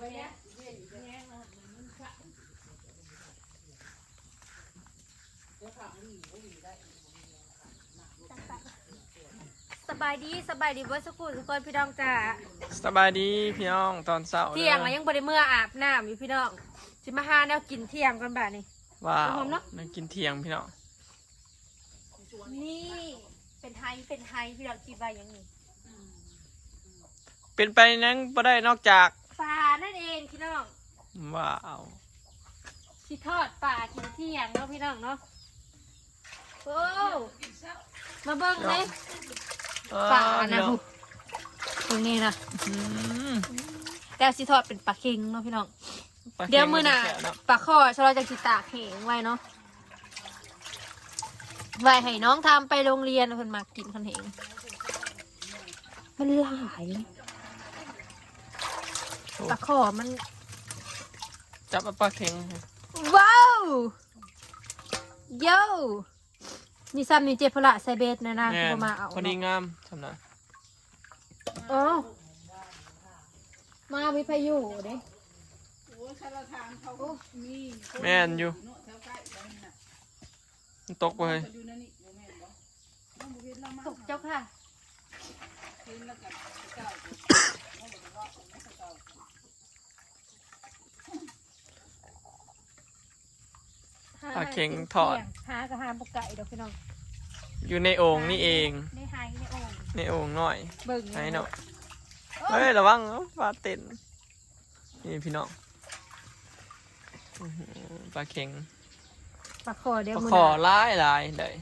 สบายดีสบายดีเบิร์สกูทุกคนพี่น้องจ้าสบายดีพี่น้องตอนเช้าเที่ยงด้อะยังบริเมื่ออาบน้ำอยู่พี่น้องสิมาหาแนวกินเที่ยงกันบ่านี่ว้าวหอมเนอะนั่งกินเที่ยงพี่น้องนี่เป็นไฮเป็นไฮพี่น้องคิดว่ายังนี่เป็นไปนั่งบ่ได้นอกจากปลา นั่นเองพี่น้องว้าวสิทอดปลากินเที่ยงเนาะพี่น้องเนาะโอ้มาเบิ่งเลยปลานะพี่องตรงนี้นะอืมแต่สิทอดเป็นปลาเค็งเนาะพี่น้อง ปลาเดี๋ยวมือหน่ะแข็งมัจะแฉะเนาะปลาข้อชะลอจะกิตากเหงไว้เนาะไว้ให้น้องทำไปโรงเรียนเพิ่นมากินคันเหงมันหลาย ปลาข้อมัน จับเอาปลาเข็งว้าวโย่นี่ซ้ำนี่เจ็บพละใส่เบสนะนะแน่บ่มาเอาพอดีงามสำนักโอ้มาวิพายุเด้แม่นอยู่มันตกไปเลยตกเจ้าค่ะ ปลาเข็งทอด หากระหามปกไก่ดอกพี่น้องอยู่ในโอ่งนี่เอง ในไฮในโอ่งในโอ่งหน่อยเบิ่งไหนเนาะเฮ้ยระวังเอาปลาเต็นนี่พี่น้องอื้อหือปลาเข็งปลาคอเดี๋ยวปลามือขอหน้าลายลายเลย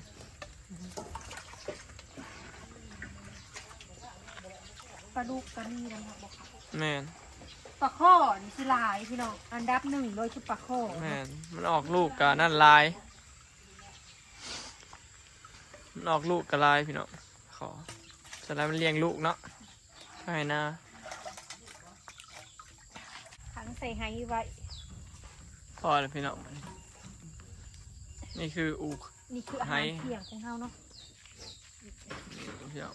ลาดุกก็มีนะครับบอกค่ะแม่นปลาข้อนี่คือหลายพี่น้องอันดับหนึ่งเลยคือปลาข้อแม่นมันออกลูกกับนั่นลาย มันออกลูกกับลายพี่น้องขอสไลด์มันเลี้ยงลูกเนาะใช่นะขังใส่ไฮไว้พอแล้วพี่น้องนี่คืออูกนี่คืออาหารไฮเที่ยงของเราเนาะพี่น้อง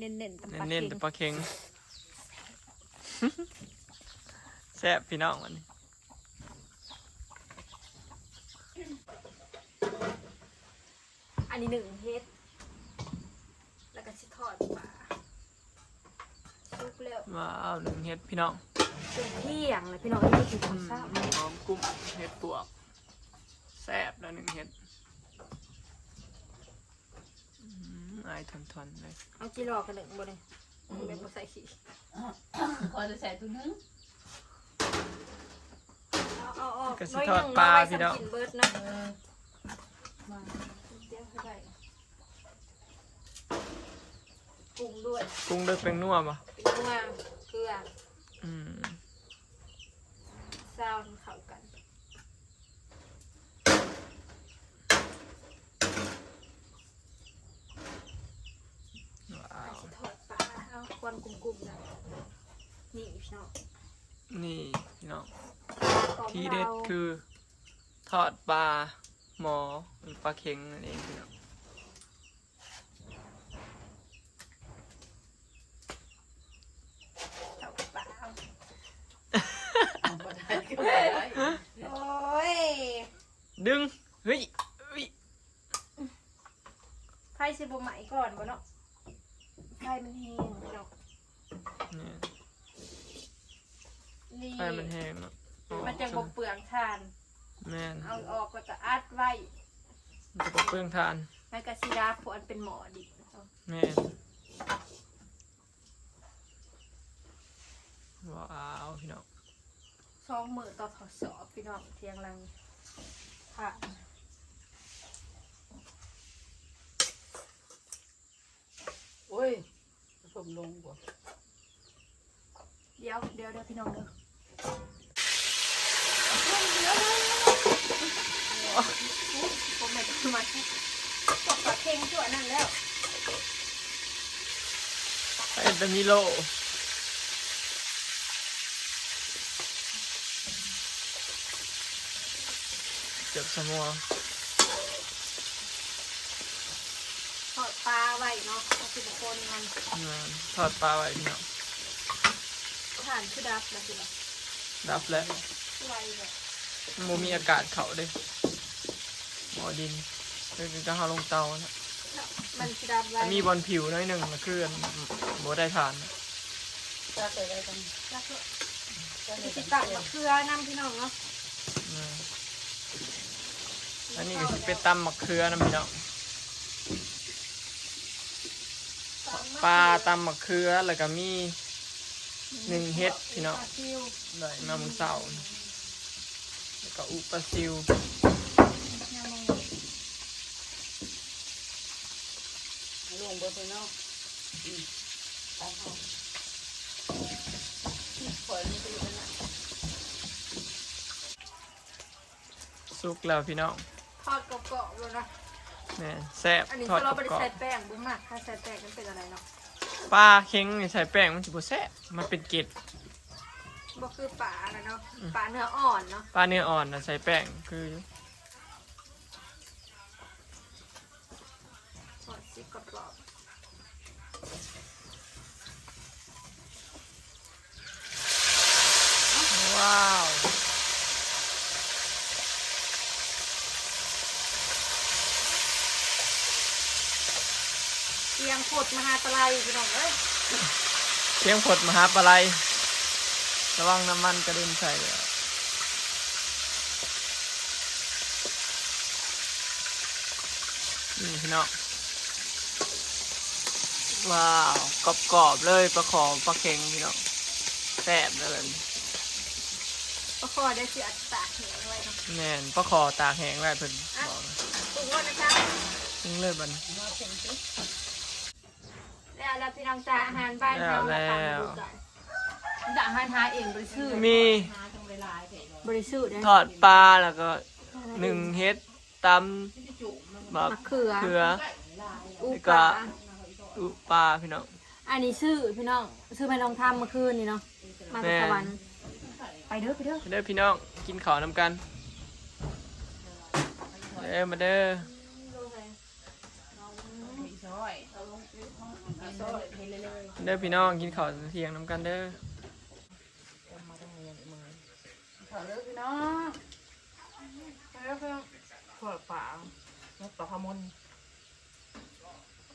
เน้นๆแต่ปลาเน้นๆเค็แต่งปลาเค็งแซ่บพี่น้องวันนี้อันนี้หนึ่งเฮ็ด แล้วก็ชิทอดปลาชุกแล้วว้าวหนึ่งเฮ็ดพี่น้องเป็นเที่ยงเลยพี่น้องนี่คืออืข้าวมเช้าหอมกุ้งเฮ็ดปวกแซ่บแล้วหนึ่งเฮ็ดอื มอายทนๆเลยเอาจีรอกันหนึ่งบ่เลยเป็นบ่ใส่ขี้ขอจะใส่ตัวนึงเอาเอาเอากระสิน้อยทอดหนึ่งปลาน้อยพี่สำน้อง กินเบิร์ดนะเออมาเดี๋ยวเข้าไปปรุงด้วยกุ้งด้วยเป็นนัวปะเป็นนัวเกลืออืม ซาวให้เข้ากัน ว้าว สิทอดปลาเอาควันกลุ่มๆนะนี่พี่น้องนี่พี่น้องของที่เด็ดราคือทอดปลาหมอหรือปลาเค็งนั่นเองพี่น้องเข้าปลาเอาบ่ได้ก็บ่ได้โอ้ยดึงเฮ้ยเฮ้ยไพ่สิบไหมก่อนบ่เนาะไพ่มันแห้งพี่น้อง เนี่ย นี่ ไฟมันแห้งเนาะอ๋อ มันจะบกเปลืองทาน แม่น เอาออกแล้วก็อัดไว้ มันจะบ่เปลืองทานมันก็สิดาผลเป็นหมอดิแม่นว้าวพี่น้องสองมือต่อทอสอบพี่น้องเทียงรังค่ะโอ้ยผสมลงบ่เดี๋ยวเดี๋ยวเดี๋ยวพี่น้องเด้อผ มไม่ได้มาตกปลาเค็งตัวนั่นแล้วไอ้ตะมิโลเจ็บสมองทอดปลาไว้เนาะเอาสิบคนมันแม่นทอดปลาไว้พี่น้องถ่านคือดับแล้วสิล่ะดับแล้วไวแบบมันมีอากาศเขาเด้หมอดิน คือจะเอาลงเตานะมันคือดับไวมีบอลผิวหน้อยหนึ่งก็คืออันบ่ได้ทานนะจะเกิดอะไรกันแล้วก็จะมีเกิสิดตักมะเขือน้ำพี่น้องเนาะอืมอันนี้ก็สิเป็นตำมะเขือนะพี่น้องปลาตำมะเขือแล้วก็มีหนึ่งเฮ็ดพี่น้องปลาซิวได้มามื้อเช้าแล้วก็อุปลาซิว ยำมง ลง เบอร์ไปเนาะอืมไปเอาปล่อยมันไปอยู่นั่นน่ะสุกแล้วพี่น้องทอดกรอบๆเลยนะแม่นแซ่บอันนี้ทอดถ้าเรากไม่ได้รอบใส่แป้งบุ้มมากถ้าใส่แป้งมันเป็นอะไรเนาะๆปลาเค็งนี่ใส่แป้งมันสิบ่แซ่บมันเป็นเกล็ดบ่คือปลาอะไรเนาะปลาเนื้ออ่อนเนาะปลาเนื้ออ่อนนะใส่แป้งคือ ทอดสิกรอบ ว้าว ๆเตียง โคตรมหาตะไลพี่น้องเอ้ยเชียงผดมหาปลาไหลระวังน้ำมันกระเด็นใส่อะนี่พี่น้องว้าวกรอบๆเลยปลาขอปลาเค็งพี่น้องแซ่บเลยแบบนี้ก็ขอได้เสียตากแห้งไว้เนาะแม่นปลาขอตากแห้งไว้เพิ่นบอกนะปรุงรสนะคะทิ้งเลยบัดน แล้วแล้วพี่น้องจ้าอาหารบ้านเราแล้วมาดูกันจะอาหารหาเองบริสุทธิ์มีบริสุทธิ์นะทอดปลาแล้วก็หนึ่งเฮ็ดตำบัมะกเขือเขืออูแล้วปก็ลาอุปลาพี่น้อง อันนี้ชื่อพี่น้องชื่อแม่น้องทำเมื่อคืนนี่เนาะมาจากสวรรค์ไปเด้อไปเด้อ มาเด้อพี่น้องกินข้าวนำกันเด้อมาเด้อมีซอยมีซอย เด้อพี่น้องกินข้าวเที่ยงน้ำกันเด้อมาได้ยังมือขอเลิกพี่น้องไปแล้วเพื่อนขอฝางนกปลาพมุน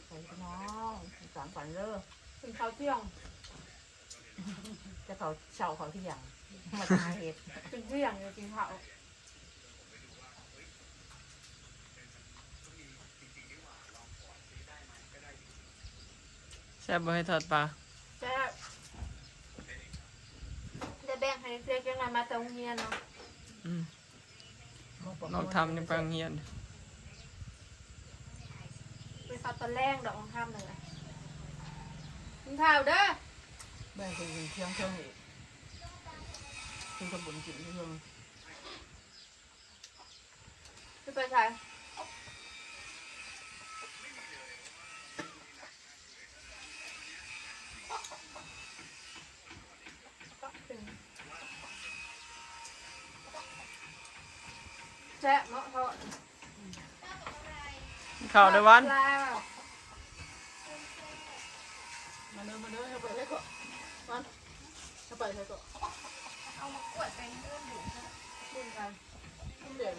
ไปพี่น้องสารฝันเลิกถึงเขาวเที่ยง จะเขาเช่าเขาที่อย่างมาทาเห็ดถึงเที่อย่างเลยกินข้าว แซ่บบ่ให้ทอดปลาจะจะแบ่งให้เล็กๆยังไงมาแต่โรงเรียนเนาะอืมน้องทำในปังเฮียนไปข้าวตอนแรกดอกของทำเลยกินข้าวเด้อแม่เป็นเที่ยงเที่ยงอีกเป็นสมบูรณ์กินเที่ยงจะไปใส่ ซ่บเนาะเพราะกินข้าวได้วันแล้วมาเดินมาเดินเข้าไปเลยก่อนมันเข้าไปเลยก่อนเอามากวดไปเรื่อยอยู่กินกันเดี๋ยว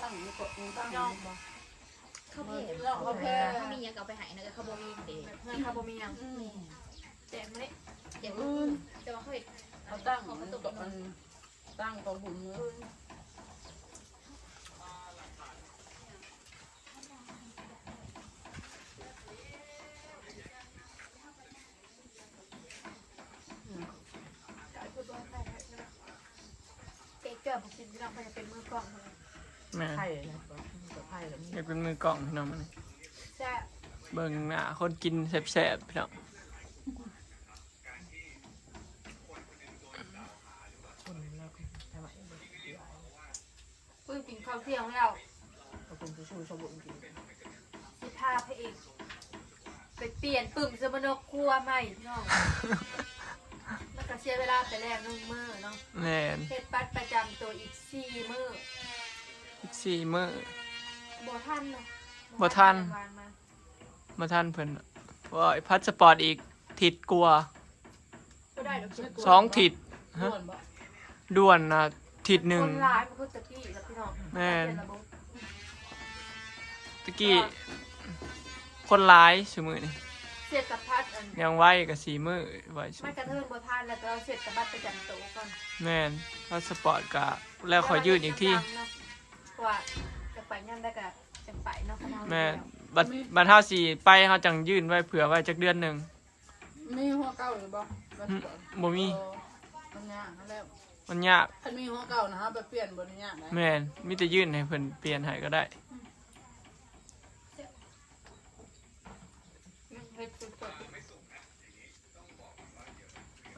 ตั้งนี่ก่อนตั้งนี่มาเขาเพจเราเขาแพ้เขามียังก็เอาไปใหายนะก็เขาบ่มีเด็แบบเพื่อนคาร์โบมียังแจ่มเลยเดี๋ยวแต่ว่าเขาเห็นเขาตั้งมันตกมันตั้งกองบุญมือ เป๊ กเกิดบอกกินที่เราไปจะเป็นมือกล่องเลยแม่ไพ่นะกับไพ่แล้วนี่อยากเป็นมือกล่องพี่น้องมันแซ่บเบิ่งหน้าคนกินแซ่บๆพี่น้องคนแล้วทำไมเพิ่งกินข้าวเที่ยงแล้วเราคุณจะช่วยสมบูรณ์กินสิพาพระเอกไปเปลี่ยนปึ่มสมนกครัวใหม่พี่น้องมัน ก็เสียเวลาไปแรกหนึ่งมื้อเนาะแม่นเฮ็ดบัตรประจำตัวอีกสี่มื้ออีกสี่มื้อ บ่ทันเนาะบ่ทัน วานมามาท่านเพิ่นว่าไอ้พัสปอร์ตอีกทิดกลัวก็ได้เดี๋ยวเก็บสองถิดฮะด่วนบ่ด่วนนะถิดหนึ่ง คนร้ายมันคือตะกี้แล้วพี่น้องแม่น เปลี่ยระบบตะกี้ คนร้ายสมือนี่ เสียสัมพัดอันยังไหวกับสีมือไหวสุไม่กระเทินบทานแล้วก็เอาเสร็จสะบัดไปจันโตะก่อนแม่นพาสปอร์ตกะแล้วขอยืดอีกที่เพราะว่าจะไปย่ำได้กับจะไปเนาะคณะแม่นบัดบัดเท่าสีไปเขาจังยื่นไว้เผื่อไว้จักเดือนหนึ่งมีหัวเก่าหรือบ่บ่หึสวยบ่มีเออมันยากนั่นแหล้วมันยากคันมีหัวเก่านะฮะไปเปลี่ยนบนยากนะแม่นมีแต่ยื่นให้เพิ่นเปลี่ยนให้ก็ได้ เฮ็ดสุด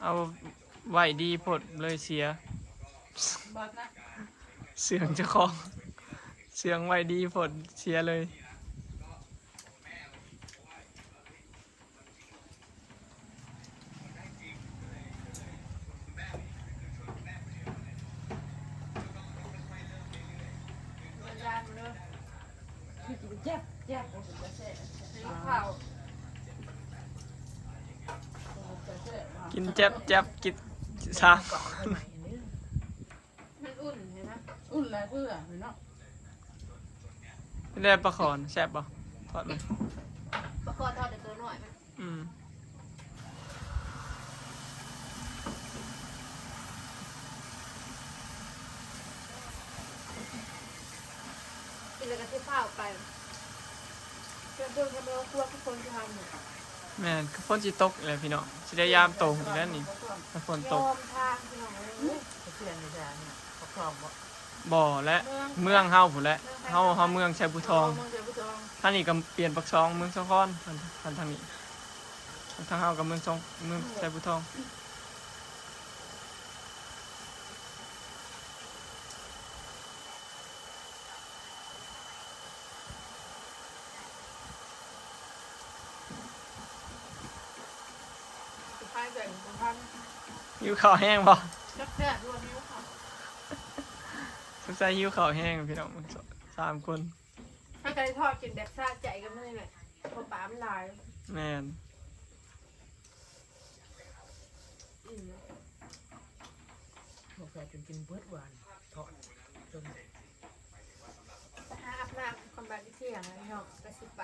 เอาไหว้ดีพดเลยเสีย เสียงจะของเสียงไหว้ดีพดเสียเลยเจ๊บแจ๊บข้าว โอ้โหจะแซ่บมา กกินแจ๊บแจ๊บกินซาเกาะให้ใหม่อันนี้มันอุ่นเห็นไหมอุ่นแล้วเพื่อเนาะไม่ได้ประคอนแซ่บป่ะทอดไหมประกอบทอดแต่ตัวหน่อยไหมอืมกินแล้วก็เที่ข้าวไปเพื่อนเพื่อนทำแล้วครัวทุกคนจะทำเนี่ย แม่นฝนจิตกเลยพี่น้องสิได้ยามตกอีกแล้วนี่ถ้าฝนตอกมทางพี่น้องเอ้ยเปลี่ยนในจานเนี่ยเขาครอบบ่บ่อและเมืองเฮาพุ่นแหละเฮาเฮาเมืองชัยบุทองมืองเจ้าผู้ทองท่านนี่ก็เปลี่ยนปักซองเมืองสะคอนท่านทางนี้ทางเฮากับเมืองสองเมืองชัยภูทอง สุดท้ายเกิดของท่าน ข้าแห้งบ่จักแค่รวมนิ้วค่ะสงสัยหิวข้าแห้งพี่น้องสามคนถ้าใครทอดกินแบบซาใจก็ไม่ได้เลยเพราะปลามันลายแม่นอืมบอกแต่จนกินเบิดหวานทอดจนถ้าอาบน้ำคอมบานที่เที่ยงนะพี่น้องก็สิไป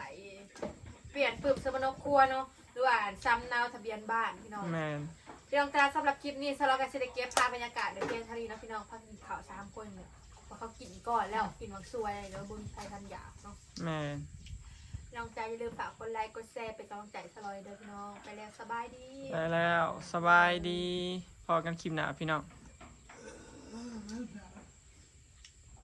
เปลี่ยนปึบสมนครัวเนาะหรือว่าซ้ำนาวทะเบียนบ้านพี่น้อง แม่น เรื่องการสำหรับคลิปนี้สำหรับการเซเลเก็บภาพบรรยากาศในเพียงเทานี้เนาะพี่น้องพักกินข้าวสามคนเนี่ยเพราะเขากินก่อนแล้วกินวังซวยแล้วบุญไทยทันอยากเนาะแม่นน้องใจอย่าลืมฝากกดไลค์กดแชร์เป็นกำลังใจสลอยเด้อพี่น้องไปแล้วสบายดีได้แล้วสบายดีพอกันคลิปหน้าพี่น้องเออ